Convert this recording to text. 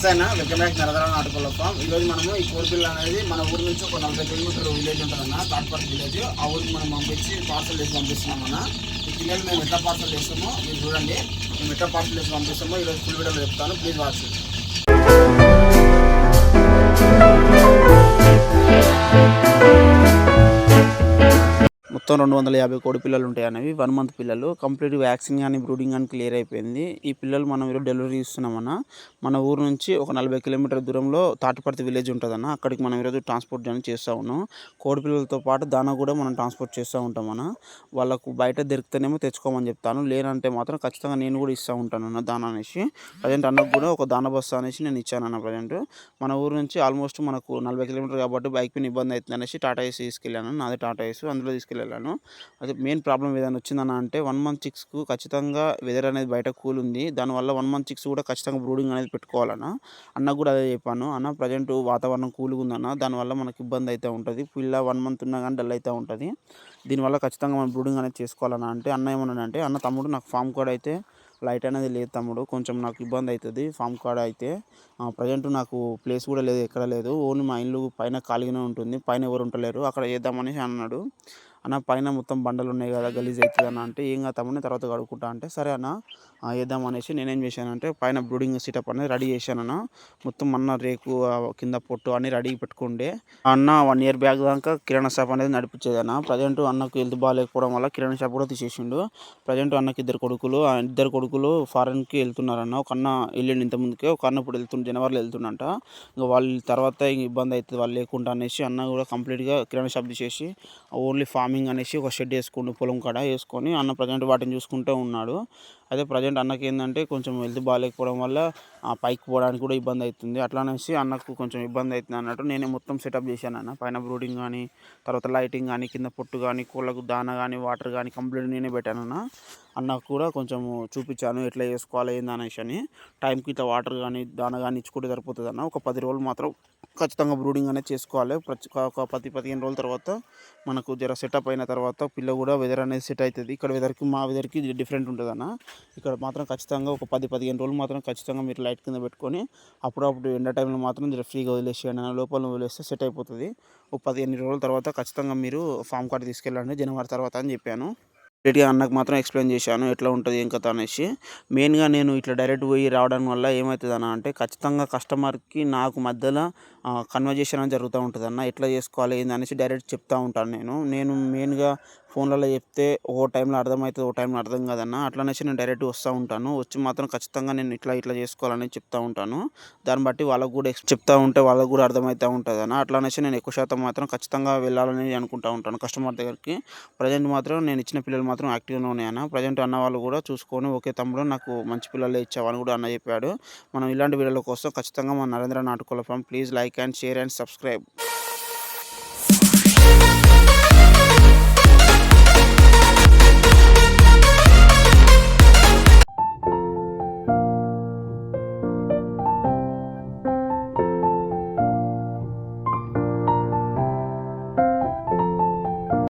సరేనా welcome back నరదర ఈరోజు form. ఈ మనము ఈ కోడిపిల్ల అనేది మన ఊరు నుంచి ఒక నలభై కిలోమీటర్ విలేజ్ ఉంటుందన్న తాట్పర్తి విలేజ్. ఆ ఊరికి మనం పంపించి పార్సల్ చేసి పంపిస్తున్నామన్న ఈ పిల్లలు మేము ఎట్లా పార్సల్ చేస్తామో మీరు చూడండి. మేము ఎట్లా పార్సల్ చేసి పంపిస్తామో ఈరోజు ఫుల్ వీడియోలో చెప్తాను. ప్లీజ్ వాచ్ మొత్తం రెండు వందల యాభై కోడి పిల్లలు ఉంటాయి అనేవి. వన్ మంత్ పిల్లలు. కంప్లీట్ వ్యాక్సిన్ కానీ బ్రూడింగ్ కానీ క్లియర్ అయిపోయింది. ఈ పిల్లలు మనం ఈరోజు డెలివరీ ఇస్తున్నామన్న. మన ఊరు నుంచి ఒక నలభై కిలోమీటర్ దూరంలో తాటిపర్తి విలేజ్ ఉంటుందన్న. అక్కడికి మనం ఈరోజు ట్రాన్స్పోర్ట్ అని చేస్తూ ఉన్నాం. కోడి పిల్లలతో పాటు దానా కూడా మనం ట్రాన్స్పోర్ట్ చేస్తూ ఉంటామన్న. వాళ్ళకు బయట దొరికితేనేమో తెచ్చుకోమని చెప్తాను. లేనంటే మాత్రం ఖచ్చితంగా నేను కూడా ఇస్తూ ఉంటాను అన్న దానా అనేసి. ప్రజెంట్ అన్నకు కూడా ఒక దాన బస్తా అనేసి నేను ఇచ్చాను అన్న ప్రజెంట్. మన ఊరు నుంచి ఆల్మోస్ట్ మనకు నలభై కిలోమీటర్ కాబట్టి బైక్ పైన ఇబ్బంది అవుతుంది అనేసి టాటా ఏసీ తీసుకెళ్ళాను నాది టాటా ఏసీ. అందులో తీసుకెళ్ళాను అయితే మెయిన్ ప్రాబ్లం ఏదైనా వచ్చిందన్న అంటే వన్ మంత్ చిక్స్కు ఖచ్చితంగా వెదర్ అనేది బయట కూల్ ఉంది. దానివల్ల వన్ మంత్ చిక్స్ కూడా ఖచ్చితంగా బ్రూడింగ్ అనేది పెట్టుకోవాలన్న. అన్న కూడా అదే చెప్పాను. అన్న ప్రజెంట్ వాతావరణం కూల్గా ఉందన్న దానివల్ల మనకి ఇబ్బంది అయితే ఉంటుంది. పిల్ల వన్ మంత్ ఉన్నా కానీ డల్ అయితే ఉంటుంది. దీనివల్ల ఖచ్చితంగా మనం బ్రూడింగ్ అనేది చేసుకోవాలన్న అంటే అన్న ఏమన్నా అంటే అన్న తమ్ముడు నాకు ఫామ్ కోడ్ అయితే లైట్ అనేది లేదు తమ్ముడు. కొంచెం నాకు ఇబ్బంది అవుతుంది ఫామ్ కార్డ్ అయితే ప్రజెంట్ నాకు ప్లేస్ కూడా లేదు ఎక్కడ లేదు. ఓన్లీ మా ఇల్లు పైన ఖాళీగానే ఉంటుంది. పైన ఎవరు ఉంటలేరు. అక్కడ చేద్దామనేసి అన్నాడు. అన్న పైన మొత్తం బండలు ఉన్నాయి కదా గలీజ్ అవుతుంది అన్న అంటే ఏం కాదు తమ్ముడిని తర్వాత కడుక్కుంటా అంటే సరే అన్న వేద్దాం అనేసి నేనేం చేశానంటే పైన బ్రూడింగ్ సిటప్ అనేది రెడీ చేశాను అన్న. మొత్తం అన్న రేకు కింద పొట్టు అన్ని రెడీ పెట్టుకుండే. అన్న వన్ ఇయర్ బ్యాక్ దాకా కిరాణా షాప్ అనేది నడిపించేది అన్న. ప్రజెంట్ అన్నకు హెల్త్ బాగాలేకపోవడం వల్ల కిరాణా షాప్ కూడా తీసేసిండు. ప్రజెంట్ అన్నకి ఇద్దరు కొడుకులు ఆ ఇద్దరు కొడుకులు ఫారెన్కి వెళ్తున్నారన్న ఒక అన్న వెళ్ళిండు ఇంత ముందుకే ఒక అన్న ఇప్పుడు వెళ్తుండు జనవరిలో వెళ్తుండంట. ఇంకా వాళ్ళ తర్వాత ఇంక ఇబ్బంది అవుతుంది వాళ్ళు లేకుండా అనేసి అన్న కూడా కంప్లీట్గా కిరాణా షాప్ తీసేసి ఓన్లీ ఫార్మింగ్ అనేసి ఒక షెడ్ వేసుకుండు పొలం కాడ వేసుకొని అన్న ప్రజెంట్ వాటిని చూసుకుంటూ ఉన్నాడు. అదే ప్రజెంట్ అన్నకి ఏంటంటే కొంచెం హెల్త్ బాగాలేకపోవడం వల్ల ఆ పైకి పోవడానికి కూడా ఇబ్బంది అవుతుంది అట్లా అనేసి అన్నకు కొంచెం ఇబ్బంది అవుతుంది అన్నట్టు నేనే మొత్తం సెటప్ చేశాను అన్న. పైన బ్రూడింగ్ కానీ తర్వాత లైటింగ్ కానీ కింద పొట్టు కానీ కోళ్ళకు దాన కానీ వాటర్ కానీ కంప్లీట్ నేనే పెట్టాను అన్న. అన్నకు కూడా కొంచెం చూపించాను ఎట్లా చేసుకోవాలి ఏంది అనేసి అని. టైంకి ఇట్లా వాటర్ కానీ దాన కానీ ఇచ్చుకుంటే సరిపోతుంది అన్న. ఒక పది రోజులు మాత్రం ఖచ్చితంగా బ్రూడింగ్ అనేది చేసుకోవాలి. ప్రతి ఒక పది పదిహేను రోజుల తర్వాత మనకు జర సెటప్ అయిన తర్వాత పిల్ల కూడా వెదర్ అనేది సెట్ అవుతుంది. ఇక్కడ వెదర్కి మా వెదర్కి డిఫరెంట్ ఉంటుంది అన్న ఇక్కడ మాత్రం ఖచ్చితంగా ఒక పది పదిహేను రోజులు మాత్రం ఖచ్చితంగా మీరు లైట్ కింద పెట్టుకొని అప్పుడప్పుడు ఎండ టైంలో మాత్రం జర ఫ్రీగా వదిలేసేయండి. అన్న లోపల వదిలేస్తే సెట్ అయిపోతుంది. ఒక పదిహేను రోజుల తర్వాత ఖచ్చితంగా మీరు ఫామ్ కార్డ్ తీసుకెళ్ళండి జనవరి తర్వాత అని చెప్పాను. డైరెక్ట్గా అన్నకు మాత్రం ఎక్స్ప్లెయిన్ చేశాను ఎట్లా ఉంటుంది ఏం కథ అనేసి. మెయిన్గా నేను ఇట్లా డైరెక్ట్ పోయి రావడం వల్ల ఏమవుతుంది అన్న అంటే ఖచ్చితంగా కస్టమర్కి నాకు మధ్యలో కన్వర్జేషన్ అని జరుగుతూ ఉంటుంది అన్న ఎట్లా చేసుకోవాలి ఏంది అనేసి డైరెక్ట్ చెప్తూ ఉంటాను నేను. నేను మెయిన్గా ఫోన్లలో చెప్తే ఓ టైంలో అర్థమవుతుంది ఓ టైంలో అర్థం కాదన్న అట్లనేసి నేను డైరెక్ట్ వస్తూ ఉంటాను. వచ్చి మాత్రం ఖచ్చితంగా నేను ఇట్లా ఇట్లా చేసుకోవాలని చెప్తూ ఉంటాను. దాన్ని బట్టి వాళ్ళకు కూడా ఎక్స్- చెప్తా ఉంటే వాళ్ళకు కూడా అర్థమవుతూ ఉంటుంది అన్న అట్లా అనేసి నేను ఎక్కువ శాతం మాత్రం ఖచ్చితంగా వెళ్ళాలని అనుకుంటా ఉంటాను. కస్టమర్ దగ్గరికి ప్రజెంట్ మాత్రం నేను ఇచ్చిన పిల్లలు మాత్రం యాక్టివ్గా ఉన్నాయన్న ప్రజెంట్ అన్న వాళ్ళు కూడా చూసుకొని ఓకే తమ్ముడు నాకు మంచి పిల్లలే ఇచ్చావని కూడా అన్న చెప్పాడు. మనం ఇలాంటి వీడియోల కోసం ఖచ్చితంగా మన Narendra నాటుకోల farm please like like and share and subscribe.